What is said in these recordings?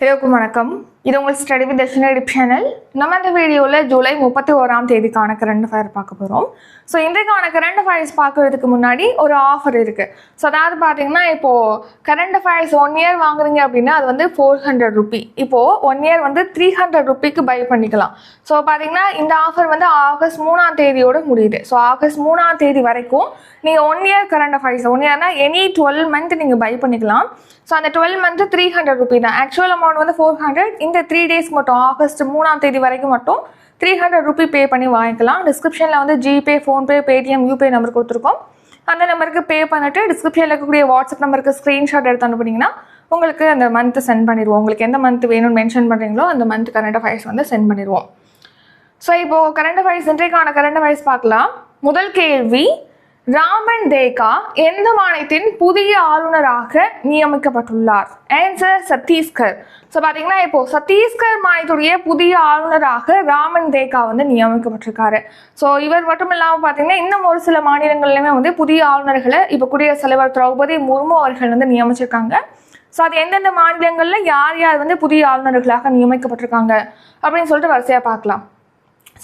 எல்லாருக்கும் வணக்கம். இது உங்கள் ஸ்டடி வித் தர்ஷன் சேனல். நம்ம இந்த வீடியோவில் ஜூலை முப்பத்தி ஓராம் தேதிக்கான கரண்ட் ஃபயர் பார்க்க போகிறோம் ஸோ இன்றைக்கான கரண்ட் ஃபயர்ஸ் பார்க்கறதுக்கு முன்னாடி ஒரு ஆஃபர் இருக்குது ஸோ அதாவது பார்த்தீங்கன்னா இப்போது கரண்ட் ஃபயர்ஸ் ஒன் இயர் வாங்குறீங்க அப்படின்னா அது வந்து ஃபோர் ஹண்ட்ரட் ருபி இப்போது ஒன் இயர் வந்து த்ரீ ஹண்ட்ரட் ருபிக்கு பை பண்ணிக்கலாம். ஸோ பார்த்தீங்கன்னா இந்த ஆஃபர் வந்து ஆகஸ்ட் மூணாம் தேதியோட முடியுது. ஸோ ஆகஸ்ட் மூணாம் தேதி வரைக்கும் நீங்கள் one year current affairs one இயர்னா any twelve month நீங்கள் பை பண்ணிக்கலாம். ஸோ அந்த twelve month three hundred rupee தான். ஆக்சுவல் அமௌண்ட் வந்து ஃபோர் ஹண்ட்ரட் இந்த த்ரீ டேஸ் மட்டும் ஆகஸ்ட் மூணாம் தேதி வரைக்கும் மட்டும் த்ரீ ஹண்ட்ரட் ருபி பே பண்ணி வாங்கிக்கலாம். டிஸ்கிரிப்ஷனில் வந்து GPay PhonePe Paytm UPI number கொடுத்துருக்கோம். அந்த நம்பருக்கு பே பண்ணிட்டு டிஸ்கிரிப்ஷனில் இருக்கக்கூடிய வாட்ஸ்அப் நம்பருக்கு ஸ்க்ரீன்ஷாட் எடுத்து அனுப்புனீங்கன்னா உங்களுக்கு அந்த மந்த்து சென்ட் பண்ணிடுவோம். உங்களுக்கு எந்த மந்த் வேணும்னு மென்ஷன் பண்ணுறீங்களோ அந்த மந்த் கரண்ட் அஃபேர்ஸ் வந்து சென்ட் பண்ணிடுவோம். ஸோ இப்போது கரண்ட் அஃபேர்ஸ் இன்றைக்கான கரண்ட் அஃபேர்ஸ் பார்க்கலாம். முதல் கேள்வி ராமன் தேகா எந்த மாநிலத்தின் புதிய ஆளுநராக நியமிக்கப்பட்டுள்ளார்? ஆன்சர் சத்தீஸ்கர். ஸோ பார்த்தீங்கன்னா இப்போ சத்தீஸ்கர் மாநிலத்துடைய புதிய ஆளுநராக ராமன் தேகா வந்து நியமிக்கப்பட்டிருக்காரு. ஸோ இவர் மட்டும் இல்லாமல் பார்த்தீங்கன்னா இன்னும் ஒரு சில மாநிலங்கள்லையுமே வந்து புதிய ஆளுநர்களை இப்போ குடியரசுத் தலைவர் திரௌபதி முர்மு அவர்கள் வந்து நியமிச்சிருக்காங்க. ஸோ அது எந்தெந்த மாநிலங்களில் யார் யார் வந்து புதிய ஆளுநர்களாக நியமிக்கப்பட்டிருக்காங்க? அப்படின்னு சொல்லிட்டு வரிசையாக பார்க்கலாம்.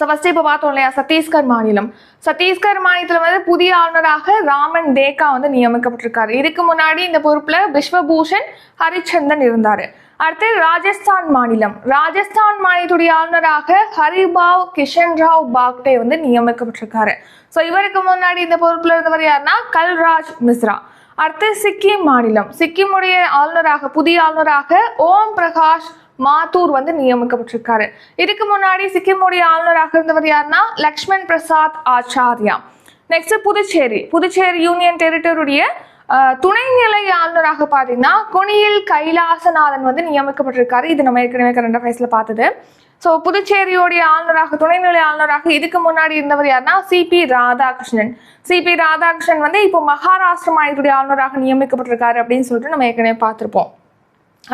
ஸோ ஃபஸ்ட்டு இப்போ பார்த்தோம் இல்லையா? சத்தீஸ்கர் மாநிலம். சத்தீஸ்கர் மாநிலத்தில் வந்து புதிய ஆளுநராக ராமன் தேக்கா வந்து நியமிக்கப்பட்டிருக்காரு. இதுக்கு முன்னாடி இந்த பொறுப்பில் பிஸ்வபூஷன் ஹரிச்சந்தன் இருந்தார். அடுத்து ராஜஸ்தான் மாநிலம். ராஜஸ்தான் மாநிலத்துடைய ஆளுநராக ஹரிபாவ் கிஷன் ராவ் பாக்டே வந்து நியமிக்கப்பட்டிருக்காரு. ஸோ இவருக்கு முன்னாடி இந்த பொறுப்பில் இருந்தவர் யாருன்னா? கல்ராஜ் மிஸ்ரா. அடுத்து சிக்கிம் மாநிலம். சிக்கிமுடைய ஆளுநராக புதிய ஆளுநராக ஓம் பிரகாஷ் மாத்தூர் வந்து நியமிக்கப்பட்டிருக்காரு. இதுக்கு முன்னாடி சிக்கிமுடைய ஆளுநராக இருந்தவர் யாருன்னா லக்ஷ்மண் பிரசாத் ஆச்சாரியா. நெக்ஸ்ட் புதுச்சேரி. புதுச்சேரி யூனியன் டெரிட்டரியுடைய துணைநிலை ஆளுநராக பார்த்தீங்கன்னா கொனியில் கைலாசநாதன் வந்து நியமிக்கப்பட்டிருக்காரு. இது நம்ம ஏற்கனவே கரண்ட் அஃபேர்ஸில் பார்த்தது. ஸோ புதுச்சேரியோடைய ஆளுநராக துணைநிலை ஆளுநராக இதுக்கு முன்னாடி இருந்தவர் யாருன்னா சிபி ராதாகிருஷ்ணன். சிபி ராதாகிருஷ்ணன் வந்து இப்போ மகாராஷ்டிர மாநிலத்துடைய ஆளுநராக நியமிக்கப்பட்டிருக்காரு அப்படின்னு சொல்லிட்டு நம்ம ஏற்கனவே பார்த்துருப்போம்.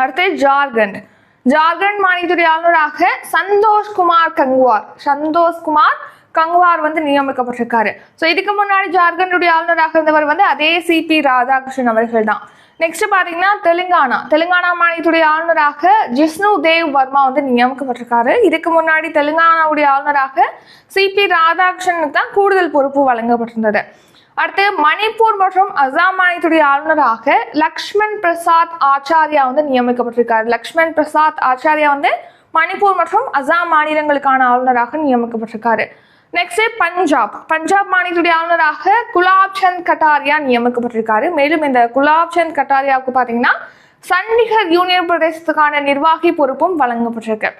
அடுத்து ஜார்க்கண்ட். ஜார்க்கண்ட் மாநிலத்துடைய ஆளுநராக சந்தோஷ்குமார் கங்குவார். சந்தோஷ்குமார் கங்குவார் வந்து நியமிக்கப்பட்டிருக்காரு. ஸோ இதுக்கு முன்னாடி ஜார்க்கண்டுடைய ஆளுநராக இருந்தவர் வந்து அதே சிபி ராதாகிருஷ்ணன் அவர்கள் தான் நெக்ஸ்ட் பார்த்தீங்கன்னா தெலுங்கானா. தெலுங்கானா மாநிலத்துடைய ஆளுநராக ஜிஷ்ணு தேவ் வர்மா வந்து நியமிக்கப்பட்டிருக்காரு. இதுக்கு முன்னாடி தெலுங்கானாவுடைய ஆளுநராக சிபி ராதாகிருஷ்ணனுக்கு தான் கூடுதல் பொறுப்பு வழங்கப்பட்டிருந்தது. அடுத்து மணிப்பூர் மற்றும் அசாம் மாநிலத்துடைய ஆளுநராக லக்ஷ்மண் பிரசாத் ஆச்சாரியா வந்து நியமிக்கப்பட்டிருக்காரு. லக்ஷ்மண் பிரசாத் ஆச்சாரியா வந்து மணிப்பூர் மற்றும் அசாம் மாநிலங்களுக்கான ஆளுநராக நியமிக்கப்பட்டிருக்காரு. நெக்ஸ்ட் பஞ்சாப். பஞ்சாப் மாநிலத்துடைய ஆளுநராக குலாப் சந்த் கட்டாரியா நியமிக்கப்பட்டிருக்காரு. மேலும் இந்த குலாப் சந்த் கட்டாரியாவுக்கு பார்த்தீங்கன்னா சண்டிகர் யூனியன் பிரதேசத்துக்கான நிர்வாகி பொறுப்பும் வழங்கப்பட்டிருக்கு.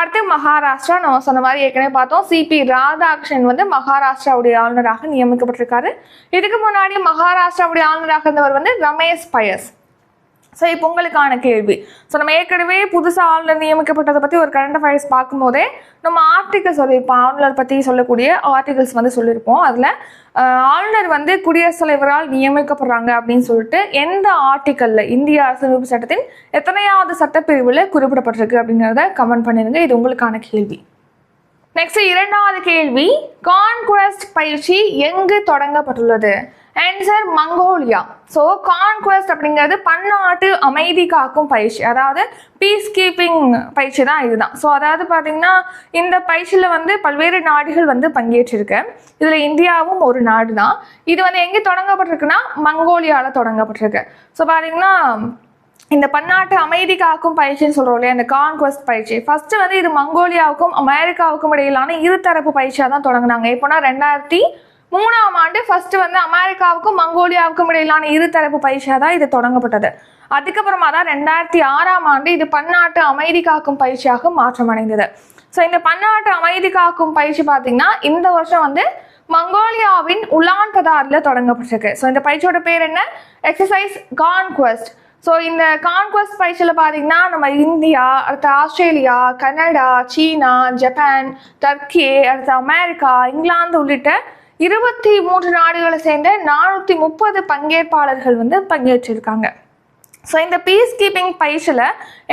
அடுத்து மகாராஷ்டிரா நம்ம சொன்ன மாதிரி ஏற்கனவே பார்த்தோம். சிபி ராதாகிருஷ்ணன் வந்து மகாராஷ்டிராவுடைய ஆளுநராக நியமிக்கப்பட்டிருக்காரு. இதுக்கு முன்னாடி மகாராஷ்டிராவுடைய ஆளுநராக இருந்தவர் வந்து ரமேஷ் பயஸ். ஸோ இப்போ உங்களுக்கான கேள்வி. ஸோ நம்ம ஏற்கனவே புதுசாக ஆளுநர் நியமிக்கப்பட்டதை பற்றி ஒரு கரண்ட் அஃபேர்ஸ் பார்க்கும்போதே நம்ம ஆர்டிகல் சொல்லியிருப்போம் ஆளுநர் பற்றி சொல்லக்கூடிய ஆர்டிகல்ஸ் வந்து சொல்லியிருப்போம். அதில் ஆளுநர் வந்து குடியரசுத் தலைவரால் நியமிக்கப்படுறாங்க அப்படின்னு சொல்லிட்டு எந்த ஆர்டிக்கலில் இந்திய அரசியலமைப்பு சட்டத்தின் எத்தனையாவது சட்டப்பிரிவில் குறிப்பிடப்பட்டிருக்கு அப்படிங்கிறத கமெண்ட் பண்ணிருங்க. இது உங்களுக்கான கேள்வி. நெக்ஸ்ட் இரண்டாவது கேள்வி கான்குவெஸ்ட் பயிற்சி எங்கு தொடங்கப்பட்டுள்ளது? ஆன்சர் மங்கோலியா ஸோ கான்குவெஸ்ட் அப்படிங்கிறது பன்னாட்டு அமைதி காக்கும் பயிற்சி. அதாவது பீஸ் கீப்பிங் பயிற்சி தான் இதுதான். ஸோ அதாவது பார்த்தீங்கன்னா இந்த பயிற்சியில் வந்து பல்வேறு நாடுகள் வந்து பங்கேற்றிருக்கு. இதில் இந்தியாவும் ஒரு நாடு தான். இது வந்து எங்கே தொடங்கப்பட்டிருக்குன்னா மங்கோலியாவில் தொடங்கப்பட்டிருக்கு. ஸோ பார்த்தீங்கன்னா இந்த பன்னாட்டு அமைதி காக்கும் பயிற்சின்னு சொல்கிறோம் இல்லையா இந்த கான்குவஸ்ட் பயிற்சி. ஃபஸ்ட்டு வந்து இது மங்கோலியாவுக்கும் அமெரிக்காவுக்கும் இடையிலான இருதரப்பு பயிற்சியாக தான் தொடங்கினாங்க. எப்போனா ரெண்டாயிரத்தி மூணாம் ஆண்டு ஃபர்ஸ்ட் வந்து அமெரிக்காவுக்கும் மங்கோலியாவுக்கும் இடையிலான இருதரப்பு பயிற்சியாக தான் இது தொடங்கப்பட்டது. அதுக்கப்புறமா தான் ரெண்டாயிரத்தி ஆறாம் ஆண்டு இது பன்னாட்டு அமைதி காக்கும் பயிற்சியாக மாற்றமடைந்தது ஸோ இந்த பன்னாட்டு அமைதி காக்கும் பயிற்சி பார்த்தீங்கன்னா இந்த வருஷம் வந்து மங்கோலியாவின் உலான் பதாரில் தொடங்கப்பட்டிருக்கு. ஸோ இந்த பயிற்சியோட பேர் என்ன? எக்ஸசைஸ் கான்குவெஸ்ட் ஸோ இந்த கான்குவஸ்ட் பயிற்சியில் பார்த்தீங்கன்னா நம்ம இந்தியா அடுத்து Australia Canada China Japan Turkey அடுத்து அமெரிக்கா இங்கிலாந்து உள்ளிட்ட இருபத்தி மூன்று நாடுகளை சேர்ந்த நானூற்றி முப்பது பங்கேற்பாளர்கள் வந்து பங்கேற்றிருக்காங்க ஸோ இந்த பீஸ் கீப்பிங் பயிற்சியில்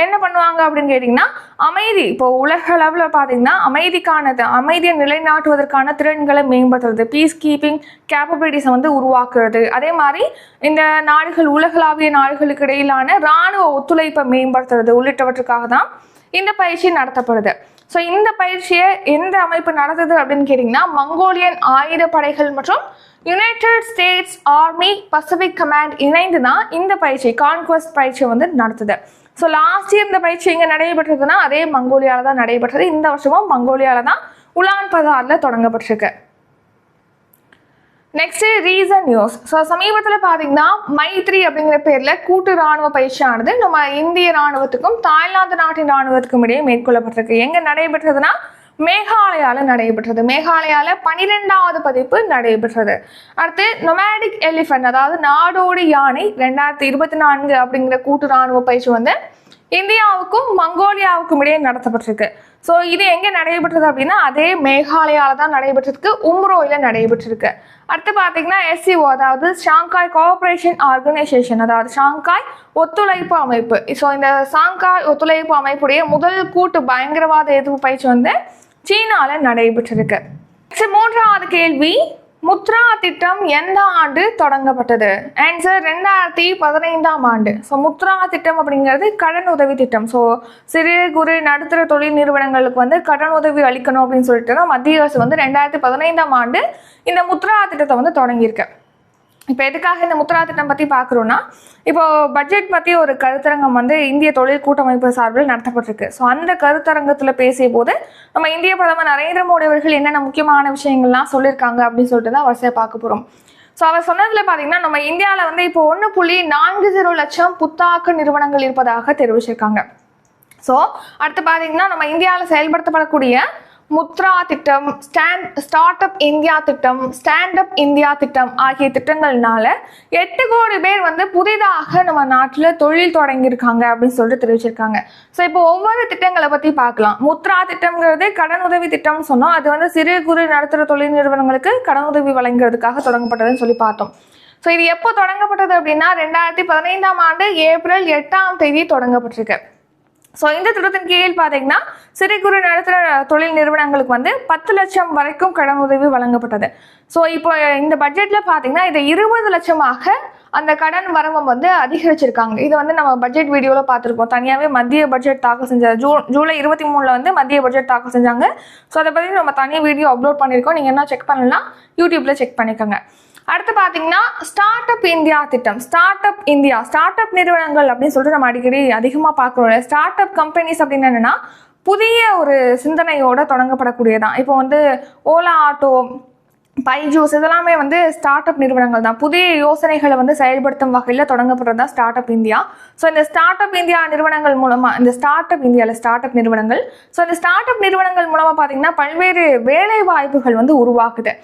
என்ன பண்ணுவாங்க அப்படின்னு கேட்டிங்கன்னா அமைதி இப்போ உலக அளவில் பார்த்தீங்கன்னா அமைதிக்கானது அமைதியை நிலைநாட்டுவதற்கான திறன்களை மேம்படுத்துறது பீஸ் கீப்பிங் கேப்பபிலிட்டிஸை வந்து உருவாக்குறது. அதே மாதிரி இந்த நாடுகள் உலகளாவிய நாடுகளுக்கு இடையிலான இராணுவ ஒத்துழைப்பை மேம்படுத்துறது உள்ளிட்டவற்றுக்காக தான் இந்த பயிற்சி நடத்தப்படுது. ஸோ இந்த பயிற்சியை எந்த அமைப்பு நடத்துது அப்படின்னு கேட்டிங்கன்னா மங்கோலியன் ஆயுத படைகள் மற்றும் United States Army Pacific Command இணைந்து தான் இந்த பயிற்சி கான்குவஸ்ட் பயிற்சியை வந்து நடத்துது. ஸோ லாஸ்ட் இயர் இந்த பயிற்சி இங்கே நடைபெற்றதுன்னா அதே மங்கோலியாவில் தான் நடைபெற்றது. இந்த வருஷமும் மங்கோலியாவில் தான் உலான் பதாரில் தொடங்கப்பட்டிருக்கு. நெக்ஸ்ட் ரீசன் நியூஸ் ஸோ சமீபத்தில் பார்த்தீங்கன்னா மைத்ரி அப்படிங்கிற பேரில் கூட்டு ராணுவ பயிற்சியானது நம்ம இந்திய ராணுவத்துக்கும் தாய்லாந்து நாட்டின் ராணுவத்துக்கும் இடையே மேற்கொள்ளப்பட்டிருக்கு. எங்கே நடைபெற்றதுன்னா மேகாலயால நடைபெற்றது. மேகாலயால பனிரெண்டாவது பதிப்பு நடைபெற்றது. அடுத்து நொமேடிக் எலிஃபென்ட் அதாவது நாடோடி யானை ரெண்டாயிரத்தி இருபத்தி நான்கு அப்படிங்கிற கூட்டு ராணுவ பயிற்சி வந்து இந்தியாவுக்கும் மங்கோலியாவுக்கும் இடையே நடத்தப்பட்டிருக்கு. ஸோ இது எங்கே நடைபெற்றது அப்படின்னா அதே மேகாலயாவில் தான் நடைபெற்றிருக்கு. உம்ரோயில் நடைபெற்றிருக்கு. அடுத்து பார்த்தீங்கன்னா எஸ்சிஓ அதாவது ஷாங்காய் கோஆப்ரேஷன் ஆர்கனைசேஷன் அதாவது ஷாங்காய் ஒத்துழைப்பு அமைப்பு. ஸோ இந்த ஷாங்காய் ஒத்துழைப்பு அமைப்புடைய முதல் கூட்டு பயங்கரவாத எதிர்ப்பு பயிற்சி வந்து சீனாவில் நடைபெற்றிருக்கு. மூன்றாவது கேள்வி முத்ரா திட்டம் எந்த ஆண்டு தொடங்கப்பட்டது? ஆன்சர் ரெண்டாயிரத்தி பதினைந்தாம் ஆண்டு. ஸோ முத்ரா திட்டம் அப்படிங்கிறது கடன் உதவி திட்டம். ஸோ சிறு குறு நடுத்தர தொழில் நிறுவனங்களுக்கு வந்து கடன் உதவி அளிக்கணும் அப்படின்னு சொல்லிட்டு தான் மத்திய அரசு வந்து ரெண்டாயிரத்தி பதினைந்தாம் ஆண்டு இந்த முத்ரா திட்டத்தை வந்து தொடங்கியிருக்கு. இப்போ எதுக்காக இந்த முத்ரா திட்டம் பற்றி பார்க்குறோன்னா இப்போ பட்ஜெட் பற்றி ஒரு கருத்தரங்கம் வந்து இந்திய தொழில் கூட்டமைப்பு சார்பில் நடத்தப்பட்டிருக்கு. ஸோ அந்த கருத்தரங்கத்தில் பேசிய போது நம்ம இந்திய பிரதமர் நரேந்திர மோடி அவர்கள் என்னென்ன முக்கியமான விஷயங்கள்லாம் சொல்லியிருக்காங்க அப்படின்னு சொல்லிட்டு தான் வரிசையாக பார்க்க போகிறோம் ஸோ அவர் சொன்னதில் பார்த்தீங்கன்னா நம்ம இந்தியாவில் வந்து இப்போ ஒன்று புள்ளி நான்கு ஜீரோ லட்சம் புத்தாக்க நிறுவனங்கள் இருப்பதாக தெரிவிச்சிருக்காங்க. ஸோ அடுத்து பார்த்தீங்கன்னா நம்ம இந்தியாவில் செயல்படுத்தப்படக்கூடிய முத்ரா திட்டம் ஸ்டாண்ட் ஸ்டார்ட் அப் இந்தியா திட்டம் ஸ்டாண்ட் அப் இந்தியா திட்டம் ஆகிய திட்டங்கள்னால எட்டு கோடி பேர் வந்து புதிதாக நம்ம நாட்டில் தொழில் தொடங்கியிருக்காங்க அப்படின்னு சொல்லிட்டு தெரிவிச்சிருக்காங்க. ஸோ இப்போ ஒவ்வொரு திட்டங்களை பற்றி பார்க்கலாம். முத்ரா திட்டம்ங்கிறது கடன் உதவி திட்டம்னு சொன்னோம் அது வந்து சிறு குறு நடத்துகிற தொழில் நிறுவனங்களுக்கு கடன் உதவி வழங்குறதுக்காக தொடங்கப்பட்டதுன்னு சொல்லி பார்த்தோம். ஸோ இது எப்போ தொடங்கப்பட்டது அப்படின்னா ரெண்டாயிரத்தி பதினைந்தாம் ஆண்டு ஏப்ரல் எட்டாம் தேதி தொடங்கப்பட்டிருக்கு. ஸோ இந்த திட்டத்தின் கீழ் பார்த்தீங்கன்னா சிறு குறு நடுத்தர தொழில் நிறுவனங்களுக்கு வந்து பத்து லட்சம் வரைக்கும் கடன் உதவி வழங்கப்பட்டது. ஸோ இப்போ இந்த பட்ஜெட்டில் பார்த்தீங்கன்னா இதை இருபது லட்சமாக அந்த கடன் வரம்பை வந்து அதிகரிச்சிருக்காங்க. இதை வந்து நம்ம பட்ஜெட் வீடியோவில் பார்த்துருக்கோம். தனியாகவே மத்திய பட்ஜெட் தாக்கல் செஞ்ச ஜூன் ஜூலை இருபத்தி மூணில் வந்து மத்திய பட்ஜெட் தாக்கல் செஞ்சாங்க. ஸோ அதை பற்றி நம்ம தனி வீடியோ அப்லோட் பண்ணியிருக்கோம். நீங்கள் என்ன செக் பண்ணலாம் யூடியூப்பில் செக் பண்ணிக்கோங்க. அடுத்து பார்த்தீங்கன்னா ஸ்டார்ட் அப் இந்தியா திட்டம் start up India start up நிறுவனங்கள் அப்படின்னு சொல்லிட்டு நம்ம அடிக்கடி அதிகமாக பார்க்குறோம் ஸ்டார்ட் அப் கம்பெனிஸ் அப்படின்னு என்னன்னா புதிய ஒரு சிந்தனையோட தொடங்கப்படக்கூடியதான் இப்போ வந்து ஓலா ஆட்டோ பைஜூஸ் இதெல்லாமே வந்து ஸ்டார்ட் அப் நிறுவனங்கள் தான் புதிய யோசனைகளை வந்து செயல்படுத்தும் வகையில் தொடங்கப்படுறது தான் ஸ்டார்ட் அப் இந்தியா ஸோ இந்த ஸ்டார்ட் அப் இந்தியா நிறுவனங்கள் மூலமாக இந்த ஸ்டார்ட் அப் இந்தியாவில் ஸ்டார்ட் அப் நிறுவனங்கள் ஸோ இந்த ஸ்டார்ட் அப் நிறுவனங்கள் மூலமாக பார்த்தீங்கன்னா பல்வேறு வேலை வாய்ப்புகள் வந்து உருவாக்குது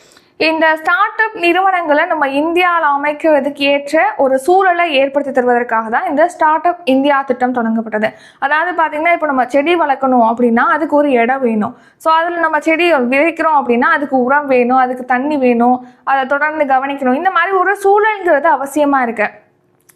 இந்த ஸ்டார்ட் அப் நிறுவனங்களை நம்ம இந்தியாவில் அமைக்கிறதுக்கு ஏற்ற ஒரு சூழலை ஏற்படுத்தி தருவதற்காக தான் இந்த ஸ்டார்ட் அப் இந்தியா திட்டம் தொடங்கப்பட்டது. அதாவது பார்த்தீங்கன்னா இப்போ நம்ம செடி வளர்க்கணும் அப்படின்னா அதுக்கு ஒரு இடம் வேணும். ஸோ அதில் நம்ம செடி விதைக்கிறோம் அப்படின்னா அதுக்கு உரம் வேணும் அதுக்கு தண்ணி வேணும் அதை தொடர்ந்து கவனிக்கணும். இந்த மாதிரி ஒரு சூழல்ங்கிறது அவசியமாக இருக்குது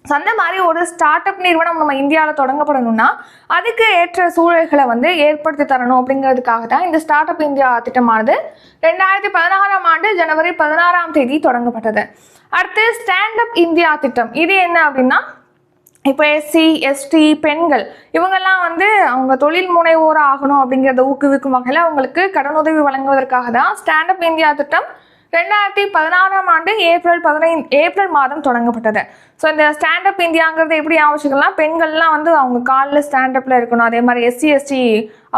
ஸோ அந்த மாதிரி ஒரு ஸ்டார்ட் அப் நிறுவனம் நம்ம இந்தியாவில் தொடங்கப்படணும்னா அதுக்கு ஏற்ற சூழல்களை வந்து ஏற்படுத்தி தரணும் அப்படிங்கிறதுக்காக தான் இந்த ஸ்டார்ட் அப் இந்தியா திட்டமானது ரெண்டாயிரத்தி பதினாறாம் ஆண்டு ஜனவரி பதினாறாம் தேதி தொடங்கப்பட்டது. அடுத்து ஸ்டாண்ட் அப் இந்தியா திட்டம். இது என்ன அப்படின்னா இப்போ எஸ்சி எஸ்டி பெண்கள் இவங்கெல்லாம் வந்து அவங்க தொழில் முனைவோர் ஆகணும் அப்படிங்கிறத ஊக்குவிக்கும் வகையில் அவங்களுக்கு கடனுதவி வழங்குவதற்காக தான் ஸ்டாண்ட் அப் இந்தியா திட்டம் ரெண்டாயிரத்தி பதினாறாம் ஆண்டு ஏப்ரல் பதினைந்து ஏப்ரல் மாதம் தொடங்கப்பட்டது. ஸோ இந்த ஸ்டாண்டப் இந்தியாங்கிறது எப்படி ஆவச்சுக்கலாம் பெண்கள்லாம் வந்து அவங்க காலில் ஸ்டாண்டப்பில் இருக்கணும். அதே மாதிரி எஸ்சி எஸ்டி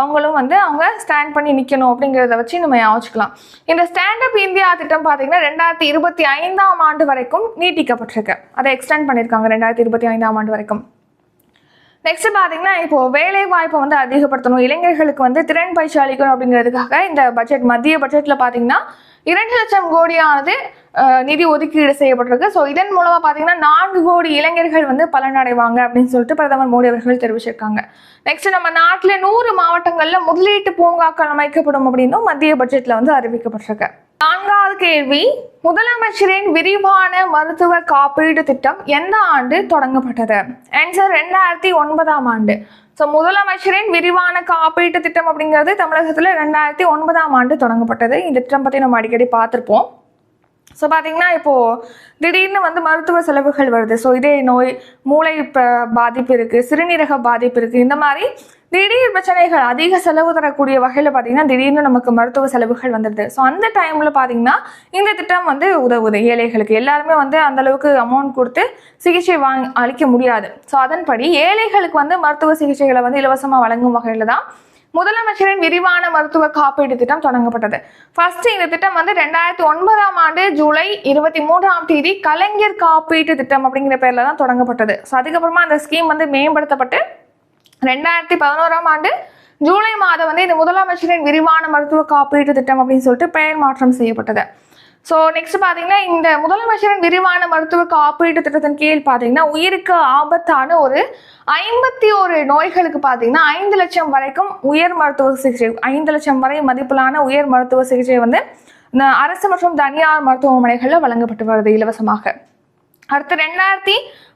அவங்களும் வந்து அவங்க ஸ்டாண்ட் பண்ணி நிற்கணும் அப்படிங்கிறத வச்சு நம்ம யோசிக்கலாம் இந்த ஸ்டாண்டப் இந்தியா திட்டம் பார்த்தீங்கன்னா ரெண்டாயிரத்தி இருபத்தி ஐந்தாம் ஆண்டு வரைக்கும் நீட்டிக்கப்பட்டிருக்கு. அதை எக்ஸ்டெண்ட் பண்ணியிருக்காங்க ரெண்டாயிரத்தி இருபத்தி ஐந்தாம் ஆண்டு வரைக்கும். நெக்ஸ்ட் பார்த்தீங்கன்னா இப்போ வேலை வாய்ப்பை வந்து அதிகப்படுத்தணும். இளைஞர்களுக்கு வந்து திறன் பயிற்சி அளிக்கணும் அப்படிங்கிறதுக்காக இந்த பட்ஜெட் மத்திய பட்ஜெட்டில் பார்த்தீங்கன்னா இரண்டு லட்சம் கோடியானது நிதி ஒதுக்கீடு செய்யப்பட்டிருக்கு. ஸோ இதன் மூலமாக பார்த்தீங்கன்னா நான்கு கோடி இளைஞர்கள் வந்து பலனடைவாங்க அப்படின்னு சொல்லிட்டு பிரதமர் மோடி அவர்கள் தெரிவிச்சிருக்காங்க. நெக்ஸ்ட் நம்ம நாட்டில் நூறு மாவட்டங்களில் முதலீட்டு பூங்காக்கள் அமைக்கப்படும் அப்படின்னும் மத்திய பட்ஜெட்டில் வந்து அறிவிக்கப்பட்டிருக்கு. நான்காவது கேள்வி முதலமைச்சரின் விரிவான மருத்துவ காப்பீடு திட்டம் எந்த ஆண்டு தொடங்கப்பட்டது? ஆன்சர் ரெண்டாயிரத்தி ஒன்பதாம் ஆண்டு. ஸோ முதலமைச்சரின் விரிவான காப்பீட்டு திட்டம் அப்படிங்கிறது தமிழகத்தில் ரெண்டாயிரத்தி ஒன்பதாம் ஆண்டு தொடங்கப்பட்டது. இந்த திட்டம் பற்றி நம்ம அடிக்கடி பார்த்துருப்போம். ஸோ பார்த்தீங்கன்னா இப்போது திடீர்னு வந்து மருத்துவ செலவுகள் வருது. ஸோ இதே நோய் மூளை இப்போ பாதிப்பு இருக்குது சிறுநீரக பாதிப்பு இருக்குது இந்த மாதிரி திடீர் பிரச்சனைகள் அதிக செலவு தரக்கூடிய வகையில் பார்த்தீங்கன்னா திடீர்னு நமக்கு மருத்துவ செலவுகள் வந்துடுது. ஸோ அந்த டைமில் பார்த்தீங்கன்னா இந்த திட்டம் வந்து உதவுது. ஏழைகளுக்கு எல்லாருமே வந்து அந்தளவுக்கு அமௌண்ட் கொடுத்து சிகிச்சை வாங்கி அளிக்க முடியாது. ஸோ அதன்படி ஏழைகளுக்கு வந்து மருத்துவ சிகிச்சைகளை வந்து இலவசமாக வழங்கும் வகையில் தான் முதலமைச்சரின் விரிவான மருத்துவ காப்பீடு திட்டம் தொடங்கப்பட்டது. ஃபர்ஸ்ட் இந்த திட்டம் வந்து ரெண்டாயிரத்தி ஒன்பதாம் ஆண்டு ஜூலை இருபத்தி மூன்றாம் தேதி கலைஞர் காப்பீட்டு திட்டம் அப்படிங்கிற பேர்ல தான் தொடங்கப்பட்டது. ஸோ அதுக்கப்புறமா அந்த ஸ்கீம் வந்து மேம்படுத்தப்பட்டு ரெண்டாயிரத்தி பதினோராம் ஆண்டு ஜூலை மாதம் வந்து இந்த முதலமைச்சரின் விரிவான மருத்துவ காப்பீட்டு திட்டம் அப்படின்னு சொல்லிட்டு பெயர் மாற்றம் செய்யப்பட்டது. ஸோ நெக்ஸ்ட் பார்த்தீங்கன்னா இந்த முதலமைச்சரின் விரிவான மருத்துவ காப்பீட்டு திட்டத்தின் கீழ் பார்த்தீங்கன்னா உயிருக்கு ஆபத்தான ஒரு ஐம்பத்தி ஒரு நோய்களுக்கு பார்த்தீங்கன்னா ஐந்து லட்சம் வரைக்கும் உயர் மருத்துவ சிகிச்சை ஐந்து லட்சம் வரை மதிப்பிலான உயர் மருத்துவ சிகிச்சை வந்து இந்த அரசு மற்றும் தனியார் மருத்துவமனைகளில் வழங்கப்பட்டு வருது இலவசமாக. அடுத்து ரெண்டாயிரத்தி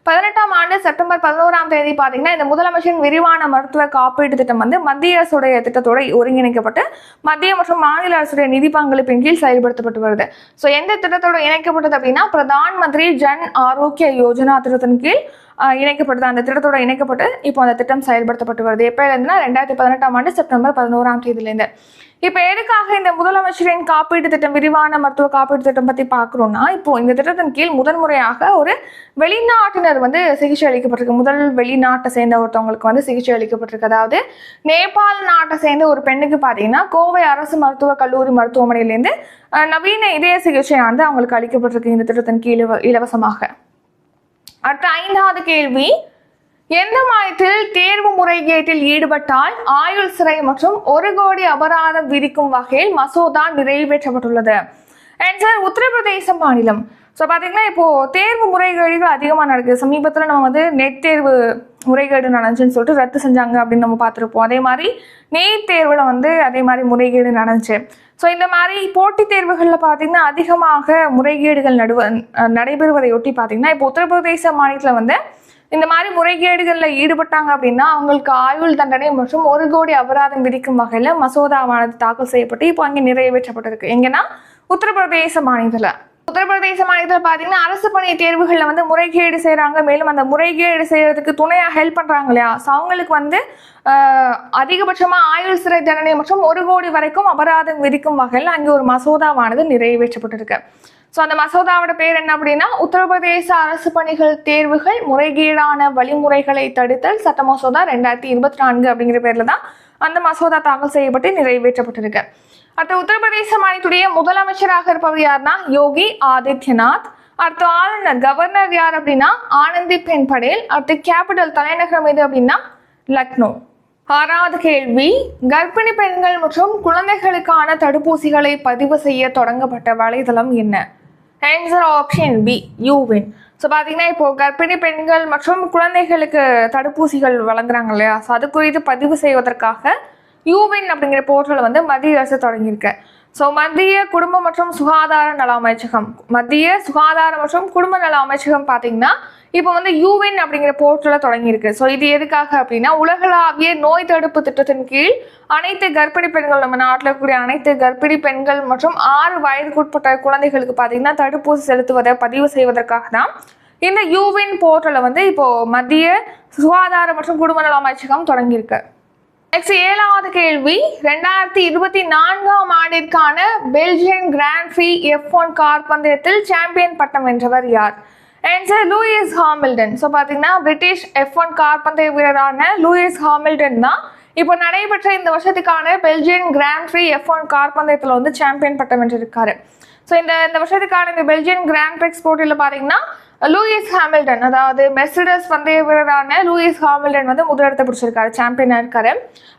பதினெட்டாம் ஆண்டு செப்டம்பர் பதினோராம் தேதி பார்த்தீங்கன்னா இந்த முதலமைச்சரின் விரிவான மருத்துவ காப்பீட்டு திட்டம் வந்து மத்திய அரசுடைய திட்டத்தோட ஒருங்கிணைக்கப்பட்டு மத்திய மற்றும் மாநில அரசுடைய நிதி பங்களிப்பின் கீழ் செயல்படுத்தப்பட்டு வருது. ஸோ எந்த திட்டத்தோட இணைக்கப்பட்டது அப்படின்னா பிரதான் மந்திரி ஜன் ஆரோக்கிய யோஜனா திட்டத்தின் கீழ் இணைக்கப்பட்டது. அந்த திட்டத்தோட இணைக்கப்பட்டு இப்போ அந்த திட்டம் செயல்படுத்தப்பட்டு வருது. எப்போலேருந்துனா ரெண்டாயிரத்தி பதினெட்டாம் ஆண்டு செப்டம்பர் பதினோராம் தேதியிலேருந்து. இப்போ எதுக்காக இந்த முதலமைச்சரின் காப்பீட்டு திட்டம் விரிவான மருத்துவ காப்பீட்டு திட்டம் பற்றி பார்க்குறோம்னா இப்போ இந்த திட்டத்தின் கீழ் முதன்முறையாக ஒரு வெளிநாட்டினர் வந்து சிகிச்சை அளிக்கப்பட்டிருக்கு. முதல் வெளிநாட்டை சேர்ந்த ஒருத்தவங்களுக்கு வந்து சிகிச்சை அளிக்கப்பட்டிருக்கு. அதாவது நேபாள் நாட்டை சேர்ந்த ஒரு பெண்ணுக்கு பார்த்தீங்கன்னா கோவை அரசு மருத்துவ கல்லூரி மருத்துவமனையிலேருந்து நவீன இதய சிகிச்சையானது அவங்களுக்கு அளிக்கப்பட்டிருக்கு இந்த திட்டத்தின் கீழ் இலவ- இலவசமாக. அடுத்த ஐந்தாவது கேள்வி. எந்த மாதத்தில் தேர்வு முறைகேட்டில் ஈடுபட்டால் ஆயுள் சிறை மற்றும் ஒரு கோடி அபராதம் விதிக்கும் வகையில் மசோதா நிறைவேற்றப்பட்டுள்ளது. ஆன்சர் உத்தரப்பிரதேச மாநிலம். ஸோ பார்த்தீங்கன்னா இப்போது தேர்வு முறைகேடுகள் அதிகமாக நடக்குது. சமீபத்தில் நம்ம வந்து நெட் தேர்வு முறைகேடு நடந்துச்சுன்னு சொல்லிட்டு ரத்து செஞ்சாங்க அப்படின்னு நம்ம பார்த்துருப்போம். அதே மாதிரி நீட் தேர்வில் வந்து அதே மாதிரி முறைகேடு நடந்துச்சு. ஸோ இந்த மாதிரி போட்டித் தேர்வுகளில் பார்த்தீங்கன்னா அதிகமாக முறைகேடுகள் நடுவ நடைபெறுவதையொட்டி பார்த்தீங்கன்னா இப்போ உத்தரப்பிரதேச மாநிலத்தில் வந்து இந்த மாதிரி முறைகேடுகளில் ஈடுபட்டாங்க அப்படின்னா அவங்களுக்கு ஆயுள் தண்டனை மற்றும் ஒரு கோடி அபராதம் விதிக்கும் வகையில் மசோதாவானது தாக்கல் செய்யப்பட்டு இப்போ அங்கே நிறைவேற்றப்பட்டிருக்கு. எங்கன்னா உத்தரப்பிரதேச மாநிலத்தில். உத்தரப்பிரதேச மாநிலத்தில் பார்த்தீங்கன்னா அரசு பணி தேர்வுகளில் வந்து முறைகேடு செய்கிறாங்க மேலும் அந்த முறைகேடு செய்கிறதுக்கு துணையாக ஹெல்ப் பண்ணுறாங்க இல்லையா? ஸோ அவங்களுக்கு வந்து அதிகபட்சமாக ஆயுள் சிறை தண்டனை மற்றும் ஒரு கோடி வரைக்கும் அபராதம் விதிக்கும் வகையில் அங்கே ஒரு மசோதாவானது நிறைவேற்றப்பட்டிருக்கு. ஸோ அந்த மசோதாவோட பேர் என்ன அப்படின்னா உத்தரப்பிரதேச அரசு பணிகள் தேர்வுகள் முறைகேடான வழிமுறைகளை தடுத்தல் சட்ட மசோதா ரெண்டாயிரத்தி இருபத்தி நான்கு அப்படிங்கிற பேரில் தான் அந்த மசோதா தாக்கல் செய்யப்பட்டு நிறைவேற்றப்பட்டிருக்கு. அடுத்து உத்தரப்பிரதேச மாநிலத்துடைய முதலமைச்சராக இருப்பவர் யாருன்னா யோகி ஆதித்யநாத். அடுத்து ஆளுநர் கவர்னர் யார் அப்படின்னா ஆனந்தி பென் படேல். அடுத்து கேபிட்டல் தலைநகரம் எது அப்படின்னா லக்னோ. ஆறாவது கேள்வி கர்ப்பிணி பெண்கள் மற்றும் குழந்தைகளுக்கான தடுப்பூசிகளை பதிவு செய்ய தொடங்கப்பட்ட வலைதளம் என்ன? ஆன்சர் ஆப்ஷன் பி யூவின் ஸோ பார்த்தீங்கன்னா இப்போ கர்ப்பிணி பெண்கள் மற்றும் குழந்தைகளுக்கு தடுப்பூசிகள் வழங்குறாங்க இல்லையா? ஸோ அது குறித்து பதிவு செய்வதற்காக யூவின் அப்படிங்கிற போர்ட்டலை வந்து மத்திய அரசு தொடங்கியிருக்கு. ஸோ மத்திய குடும்ப மற்றும் சுகாதார நல அமைச்சகம் மத்திய சுகாதார மற்றும் குடும்ப நல அமைச்சகம் பார்த்தீங்கன்னா இப்போ வந்து யூவின் அப்படிங்கிற போர்ட்டலில் தொடங்கியிருக்கு. ஸோ இது எதுக்காக அப்படின்னா உலகளாவிய நோய் தடுப்பு திட்டத்தின் கீழ் அனைத்து கர்ப்பிணி பெண்கள் நம்ம நாட்டில் இருக்கக்கூடிய அனைத்து கர்ப்பிணி பெண்கள் மற்றும் ஆறு வயதுக்குட்பட்ட குழந்தைகளுக்கு பார்த்தீங்கன்னா தடுப்பூசி செலுத்துவதை பதிவு செய்வதற்காக தான் இந்த யூவின் போர்ட்டலை வந்து இப்போ மத்திய சுகாதார மற்றும் குடும்ப நல அமைச்சகம் தொடங்கியிருக்கு. நெக்ஸ்ட் ஏழாவது கேள்வி. ரெண்டாயிரத்தி இருபத்தி நான்காம் ஆண்டிற்கான Belgian Grand Prix F one car பந்தயத்தில் சாம்பியன் பட்டம் வென்றவர் யார்? ஆன்சர் லூயிஸ் ஹாமில்டன் ஸோ பார்த்தீங்கன்னா பிரிட்டிஷ் எஃப் ஒன் கார் பந்தய வீரரான லூயிஸ் ஹாமில்டன் தான் இப்போ நடைபெற்ற இந்த வருஷத்துக்கான Belgian Grand Prix F one car பந்தயத்தில் வந்து சாம்பியன் பட்டம் வென்றிருக்காரு. ஸோ இந்த இந்த வருஷத்துக்கான இந்த பெல்ஜியன் கிராண்ட் பிரிக்ஸ் போட்டியில் பார்த்தீங்கன்னா லூயிஸ் ஹாமில்டன் அதாவது மெர்சிடஸ் பந்தய வீரரான லூயிஸ் ஹாமில்டன் வந்து முதலிடத்தை பிடிச்சிருக்காரு சாம்பியனாக இருக்காரு.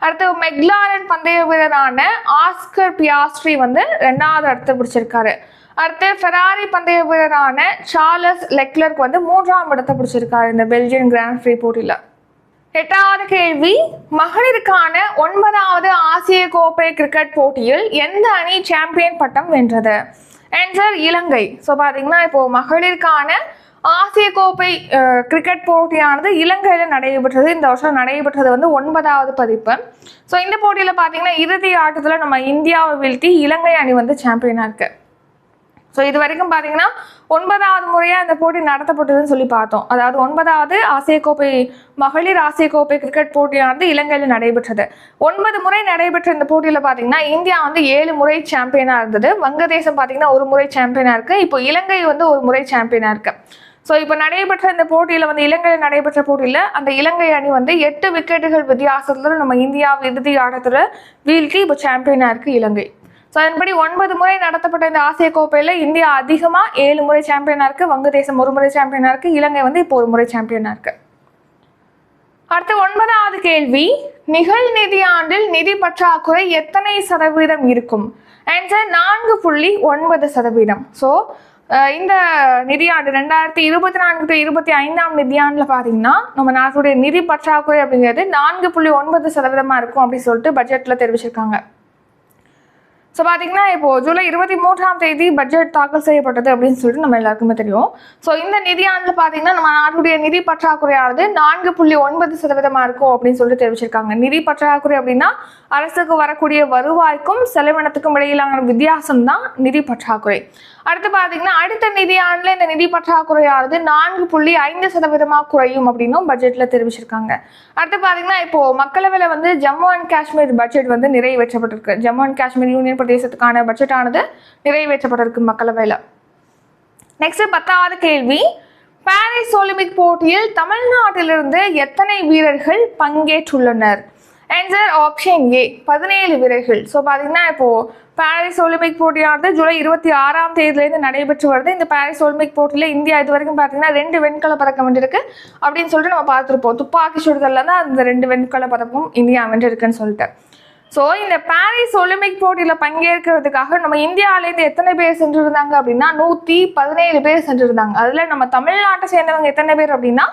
அடுத்து மெக்லாரன் பந்தய வீரரான ஆஸ்கர் பியாஸ்ட்ரி வந்து ரெண்டாவது இடத்தை பிடிச்சிருக்காரு. அடுத்து ஃபெராரி பந்தய வீரரான சார்லஸ் லெக்லர்க் வந்து மூன்றாம் இடத்தை பிடிச்சிருக்காரு இந்த பெல்ஜியன் கிராண்ட் ஃப்ரீ போட்டியில். எட்டாவது கேள்வி மகளிருக்கான ஒன்பதாவது ஆசிய கோப்பை கிரிக்கெட் போட்டியில் எந்த அணி சாம்பியன் பட்டம் வென்றது? ஆன்சர் இலங்கை. ஸோ பார்த்தீங்கன்னா இப்போ மகளிருக்கான ஆசிய கோப்பை கிரிக்கெட் போட்டியானது இலங்கையில் நடைபெற்றது. இந்த வருஷம் நடைபெற்றது வந்து ஒன்பதாவது பதிப்பு. ஸோ இந்த போட்டியில் பார்த்தீங்கன்னா இறுதி ஆட்டத்தில் நம்ம இந்தியாவை வீழ்த்தி இலங்கை அணி வந்து சாம்பியனாக இருக்கு. ஸோ இது வரைக்கும் பார்த்தீங்கன்னா ஒன்பதாவது முறையாக இந்த போட்டி நடத்தப்பட்டதுன்னு சொல்லி பார்த்தோம். அதாவது ஒன்பதாவது ஆசிய கோப்பை மகளிர் ஆசிய கோப்பை கிரிக்கெட் போட்டியானது இலங்கையில் நடைபெற்றது. ஒன்பது முறை நடைபெற்ற இந்த போட்டியில் பார்த்தீங்கன்னா இந்தியா வந்து ஏழு முறை சாம்பியனாக இருந்தது. வங்கதேசம் பார்த்தீங்கன்னா ஒரு முறை சாம்பியனாக இருக்குது இப்போ இலங்கை வந்து ஒரு முறை சாம்பியனாக இருக்குது ஸோ இப்போ நடைபெற்ற இந்த போட்டியில் வந்து இலங்கையில் நடைபெற்ற போட்டியில் அந்த இலங்கை அணி வந்து எட்டு விக்கெட்டுகள் வித்தியாசத்தில் நம்ம இந்தியா இறுதி ஆட்டத்தில் வீழ்த்தி இப்போ சாம்பியனாக இருக்குது இலங்கை. ஸோ அதன்படி ஒன்பது முறை நடத்தப்பட்ட இந்த ஆசிய கோப்பையில் இந்தியா அதிகமாக ஏழு முறை சாம்பியனாக இருக்குது வங்கதேசம் ஒரு முறை சாம்பியனாக இருக்குது இலங்கை வந்து இப்போ ஒரு முறை சாம்பியனாக இருக்குது அடுத்து ஒன்பதாவது கேள்வி நிகழ் நிதியாண்டில் நிதி பற்றாக்குறை எத்தனை சதவீதம் இருக்கும்? ஆன்சர் நான்கு புள்ளி ஒன்பது சதவீதம். ஸோ இந்த நிதியாண்டு ரெண்டாயிரத்தி இருபத்தி நான்கு டு இருபத்தி ஐந்தாம் நிதியாண்டில் பார்த்தீங்கன்னா நம்ம நாட்டுடைய நிதி பற்றாக்குறை அப்படிங்கிறது நான்கு புள்ளி ஒன்பது சதவீதமாக இருக்கும் அப்படின்னு சொல்லிட்டு பட்ஜெட்டில் தெரிவிச்சிருக்காங்க. ஸோ பார்த்தீங்கன்னா இப்போ ஜூலை இருபத்தி மூன்றாம் தேதி பட்ஜெட் தாக்கல் செய்யப்பட்டது அப்படின்னு சொல்லிட்டு நம்ம எல்லாருக்குமே தெரியும். ஸோ இந்த நிதியாண்டில் பார்த்தீங்கன்னா நம்ம நாட்டுடைய நிதி பற்றாக்குறையானது நான்கு புள்ளி ஒன்பது சதவீதமாக இருக்கும் அப்படின்னு சொல்லிட்டு தெரிவிச்சிருக்காங்க. நிதி பற்றாக்குறை அப்படின்னா அரசுக்கு வரக்கூடிய வருவாய்க்கும் செலவினத்துக்கும் இடையிலான வித்தியாசம் தான் நிதி பற்றாக்குறை. அடுத்து பார்த்தீங்கன்னா அடுத்த நிதியாண்டில் இந்த நிதி பற்றாக்குறையானது நான்கு புள்ளி ஐந்து சதவீதமாக குறையும் அப்படின்னும் பட்ஜெட்டில் தெரிவிச்சிருக்காங்க. அடுத்து பார்த்தீங்கன்னா இப்போ மக்களவையில் வந்து ஜம்மு அண்ட் காஷ்மீர் பட்ஜெட் வந்து நிறைவேற்றப்பட்டிருக்கு. ஜம்மு அண்ட் காஷ்மீர் யூனியன் பிரதேசத்துக்கான பட்ஜெட்டானது நிறைவேற்றப்பட்டிருக்கு மக்களவையில். நெக்ஸ்ட் பத்தாவது கேள்வி. பாரிஸ் ஒலிம்பிக் போட்டியில் தமிழ்நாட்டிலிருந்து எத்தனை வீரர்கள் பங்கேற்றுள்ளனர்? ஆன்சர் ஆப்ஷன் ஏ பதினேழு வீரர்கள். ஸோ பார்த்தீங்கன்னா இப்போது பாரிஸ் ஒலிம்பிக் போட்டியானது ஜூலை இருபத்தி ஆறாம் தேதியிலேருந்து நடைபெற்று வருது. இந்த பாரிஸ் ஒலிம்பிக் போட்டியில் இந்தியா இது வரைக்கும் பார்த்தீங்கன்னா ரெண்டு வெண்கல பதக்கம் வென்றிருக்கு. அப்படின்னு சொல்லிட்டு நம்ம பார்த்துருப்போம். துப்பாக்கி சுடுதலில் தான் அந்த ரெண்டு வெண்கல பதக்கம் இந்தியா வென்றிருக்குன்னு சொல்லிட்டு. ஸோ இந்த பாரிஸ் ஒலிம்பிக் போட்டியில் பங்கேற்கிறதுக்காக நம்ம இந்தியாவிலேருந்து எத்தனை பேர் சென்றிருந்தாங்க அப்படின்னா நூற்றி பதினேழு பேர் சென்றிருந்தாங்க. அதில் நம்ம தமிழ்நாட்டை சேர்ந்தவங்க எத்தனை பேர் அப்படின்னா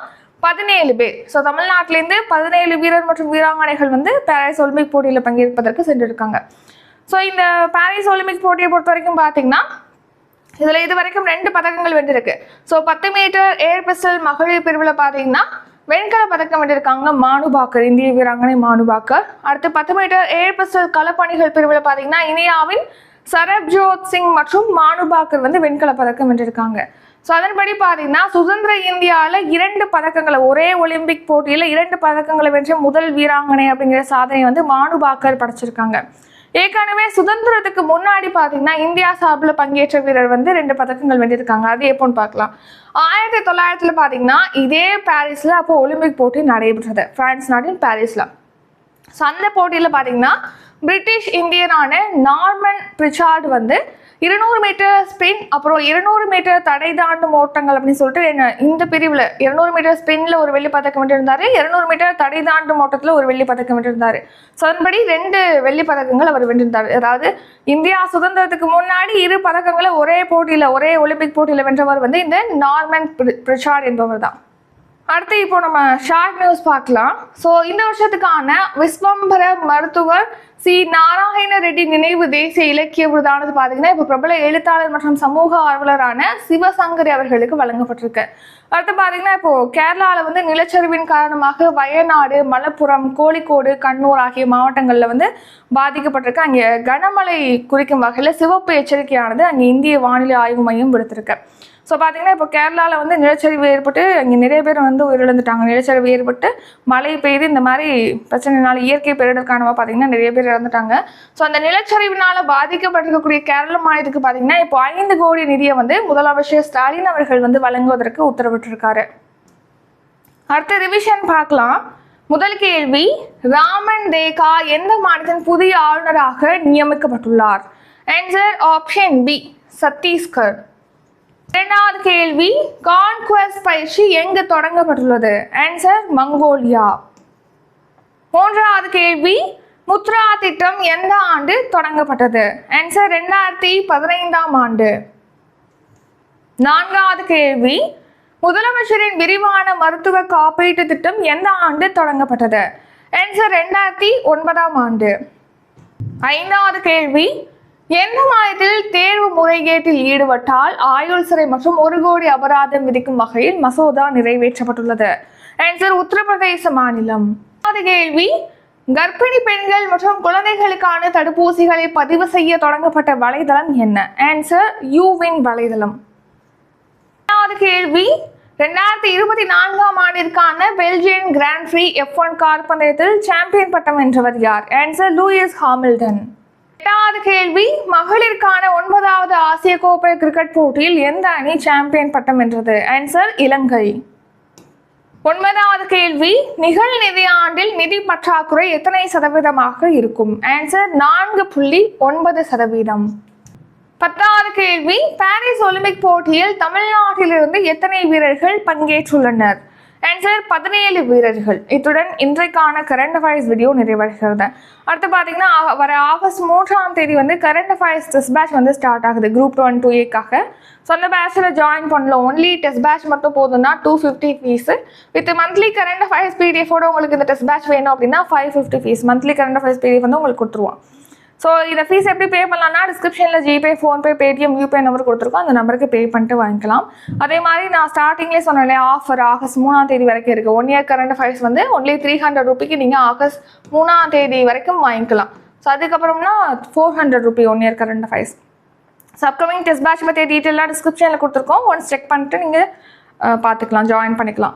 பதினேழு பேர். ஸோ தமிழ்நாட்டிலேருந்து பதினேழு வீரர் மற்றும் வீராங்கனைகள் வந்து பாரிஸ் ஒலிம்பிக் போட்டியில் பங்கேற்பதற்கு சென்றிருக்காங்க. ஸோ இந்த பாரிஸ் ஒலிம்பிக் போட்டியை பொறுத்த வரைக்கும் பார்த்தீங்கன்னா இதில் இது வரைக்கும் ரெண்டு பதக்கங்கள் வென்றிருக்கு. ஸோ பத்து மீட்டர் ஏர் பிஸ்டல் மகளிர் பிரிவில் பார்த்தீங்கன்னா வெண்கல பதக்கம் வென்றிருக்காங்க மானுபாக்கர் இந்திய வீராங்கனை மானுபாக்கர் அடுத்து பத்து மீட்டர் ஏர் பிஸ்டல் களப்பணிகள் பிரிவில் பார்த்தீங்கன்னா இந்தியாவின் சரப்ஜோத் சிங் மற்றும் மானுபாக்கர் வந்து வெண்கல பதக்கம் வென்றிருக்காங்க. ஸோ அதன்படி பார்த்தீங்கன்னா சுதந்திர இந்தியாவில் இரண்டு பதக்கங்களை ஒரே ஒலிம்பிக் போட்டியில் இரண்டு பதக்கங்களை வென்ற முதல் வீராங்கனை அப்படிங்கிற சாதனை வந்து மானுபாக்கர் படைச்சிருக்காங்க. ஏற்கனவே சுதந்திரத்துக்கு முன்னாடி பார்த்தீங்கன்னா இந்தியா சார்பில் பங்கேற்ற வீரர் வந்து ரெண்டு பதக்கங்கள் வென்றிருக்காங்க. அது எப்போன்னு பார்க்கலாம். ஆயிரத்தி தொள்ளாயிரத்தில் பார்த்தீங்கன்னா இதே பாரிஸில் அப்போ ஒலிம்பிக் போட்டி நடைபெற்றது. பிரான்ஸ் நாட்டின் பாரிஸில். ஸோ அந்த போட்டியில் பார்த்தீங்கன்னா பிரிட்டிஷ் இந்தியரான நார்மன் பிரிச்சார்ட் வந்து இருநூறு மீட்டர் ஸ்பின் அப்புறம் இருநூறு மீட்டர் தடை தாண்டும் ஓட்டங்கள் அப்படின்னு சொல்லிட்டு என்ன- இந்த பிரிவில் இருநூறு மீட்டர் ஸ்பின்ல ஒரு வெள்ளி பதக்கம் வென்றிருந்தாரு இருநூறு மீட்டர் தடை தாண்டும் ஓட்டத்தில் ஒரு வெள்ளி பதக்கம் வென்றிருந்தாரு ஸோ அதன்படி ரெண்டு வெள்ளி பதக்கங்கள் அவர் வென்றிருந்தார் அதாவது இந்தியா சுதந்திரத்துக்கு முன்னாடி இரு பதக்கங்களை ஒரே போட்டியில் ஒரே ஒலிம்பிக் போட்டியில் வென்றவர் வந்து இந்த நார்மன் பிரி- பிரிச்சார்ட் என்பவர் தான் அடுத்து இப்போ நம்ம ஷார்ட் நியூஸ் பார்க்கலாம். ஸோ இந்த வருஷத்துக்கான விஸ்வம்பர மருத்துவர் சி. நாராயண ரெட்டி நினைவு தேசிய இலக்கிய விருதானது பார்த்தீங்கன்னா இப்போ பிரபல எழுத்தாளர் மற்றும் சமூக ஆர்வலரான சிவசங்கரி அவர்களுக்கு வழங்கப்பட்டிருக்கு. அடுத்து பார்த்தீங்கன்னா இப்போ கேரளாவில் வந்து நிலச்சரிவின் காரணமாக வயநாடு மலப்புரம் கோழிக்கோடு கண்ணூர் ஆகிய மாவட்டங்களில் வந்து பாதிக்கப்பட்டிருக்கு. அங்கே கனமழை குறிக்கும் வகையில் சிவப்பு எச்சரிக்கையானது அங்கே இந்திய வானிலை ஆய்வு மையம் விடுத்திருக்கு. ஸோ பார்த்தீங்கன்னா இப்போ கேரளாவில் வந்து நிலச்சரிவு ஏற்பட்டு இங்கே நிறைய பேர் வந்து உயிரிழந்துட்டாங்க. நிலச்சரிவு ஏற்பட்டு மழை பெய்து இந்த மாதிரி பிரச்சனைனால இயற்கை பேரிடர் காரணமாக பார்த்தீங்கன்னா நிறைய பேர் இறந்துட்டாங்க. ஸோ அந்த நிலச்சரிவினால் பாதிக்கப்பட்டிருக்கக்கூடிய கேரள மாநிலத்துக்கு பார்த்தீங்கன்னா இப்போ ஐந்து கோடி நிதியை வந்து முதலமைச்சர் ஸ்டாலின் அவர்கள் வந்து வழங்குவதற்கு உத்தரவிட்டிருக்காரு. அடுத்த ரிவிஷன் பார்க்கலாம். முதல் கேள்வி ராமன் தேகா எந்த மாநிலத்தின் புதிய ஆளுநராக நியமிக்கப்பட்டுள்ளார்? Answer option B Chhattisgarh. இரண்டாவது கேள்வி கான்குவஸ் பயிற்சி எங்கு தொடங்கப்பட்டுள்ளது? Answer Mongolia. மூன்றாவது கேள்வி முத்ரா திட்டம் எந்த ஆண்டு தொடங்கப்பட்டது? ஆன்சர் ரெண்டாயிரத்தி பதினைந்தாம் ஆண்டு. நான்காவது கேள்வி முதலமைச்சரின் விரிவான மருத்துவ காப்பீட்டு திட்டம் எந்த ஆண்டு தொடங்கப்பட்டது? ஆன்சர் ரெண்டாயிரத்தி ஒன்பதாம் ஆண்டு. ஐந்தாவது கேள்வி எந்த மாநிலத்தில் தேர்வு முறைகேட்டில் ஈடுபட்டால் ஆயுள் சிறை மற்றும் ஒரு கோடி அபராதம் விதிக்கும் வகையில் மசோதா நிறைவேற்றப்பட்டுள்ளது. ஆன்சர் உத்தரப்பிரதேச மாநிலம். அது கேள்வி கர்ப்பிணி பெண்கள் மற்றும் குழந்தைகளுக்கான தடுப்பூசிகளை பதிவு செய்ய தொடங்கப்பட்ட வலைதளம் என்ன? ஆன்சர் யூவின் வலைதளம். கேள்வி ரெண்டாயிரத்தி இருபத்தி நான்காம் ஆண்டிற்கான Belgian Grand Prix F one car பந்தயத்தில் சாம்பியன் பட்டம் வென்றவர் யார்? Answer Lewis Hamilton. எட்டாவது கேள்வி மகளிருக்கான ஒன்பதாவது ஆசிய கோப்பை கிரிக்கெட் போட்டியில் எந்த அணி சாம்பியன் பட்டம் வென்றது? ஆன்சர் இலங்கை. ஒன்பதாவது கேள்வி நிகழ் ஆண்டில் நிதி பற்றாக்குறை எத்தனை சதவீதமாக இருக்கும்? ஆன்சர் நான்கு புள்ளி ஒன்பது சதவீதம். பத்தாவது கேள்வி பாரிஸ் ஒலிம்பிக் போட்டியில் தமிழ்நாட்டிலிருந்து எத்தனை வீரர்கள் பங்கேற்றுள்ளனர்? ஆன்சர் பதினேழு வீரர்கள். இத்துடன் இன்றைக்கான கரண்ட் அஃபேர்ஸ் வீடியோ நிறைவடைகிறது. அடுத்து பார்த்தீங்கன்னா வர ஆகஸ்ட் மூன்றாம் தேதி வந்து கரண்ட் அஃபேர்ஸ் டெஸ்ட் பேட்ச் வந்து ஸ்டார்ட் ஆகுது. குரூப் ஒன் டூ ஏக்காக ஸோ அந்த பேட்சில் ஜாயின் பண்ணலாம் ஒன்லி டெஸ்ட் பேட்ச் மட்டும் போதும்னா two fifty fees with monthly current affairs பிடிஎஃபோட உங்களுக்கு இந்த டெஸ்ட் பேட்ச் வேணும் அப்படின்னா five fifty fees monthly current affairs PDF வந்து உங்களுக்கு கொடுத்துருவோம். ஸோ இந்த ஃபீஸ் எப்படி பே பண்ணலாம்னா டிஸ்கிரிப்ஷனில் GPay PhonePe Paytm YouPay number கொடுத்துருக்கோம். அந்த நம்பருக்கு பே பண்ணிட்டு வாங்கிக்கலாம். அதே மாதிரி நான் ஸ்டார்டிங்லேயே சொன்னேன் இல்லையா ஆஃபர் ஆகஸ்ட் மூணாம் தேதி வரைக்கும் இருக்குது ஒன் இயர் கரண்ட் ஃபைஸ் வந்து ஒன்லி த்ரீ ஹண்ட்ரட் ருபிக்கு நீங்கள் ஆகஸ்ட் மூணாம் தேதி வரைக்கும் வாங்கிக்கலாம். So அதுக்கப்புறம்னா four hundred rupee one year current affairs so upcoming test batch பற்றிய டீட்டெயிலாக டிஸ்கிரிப்ஷனில் கொடுத்துருக்கோம். ஒன்ஸ் செக் பண்ணிட்டு நீங்கள் பார்த்துக்கலாம் ஜாயின் பண்ணிக்கலாம்.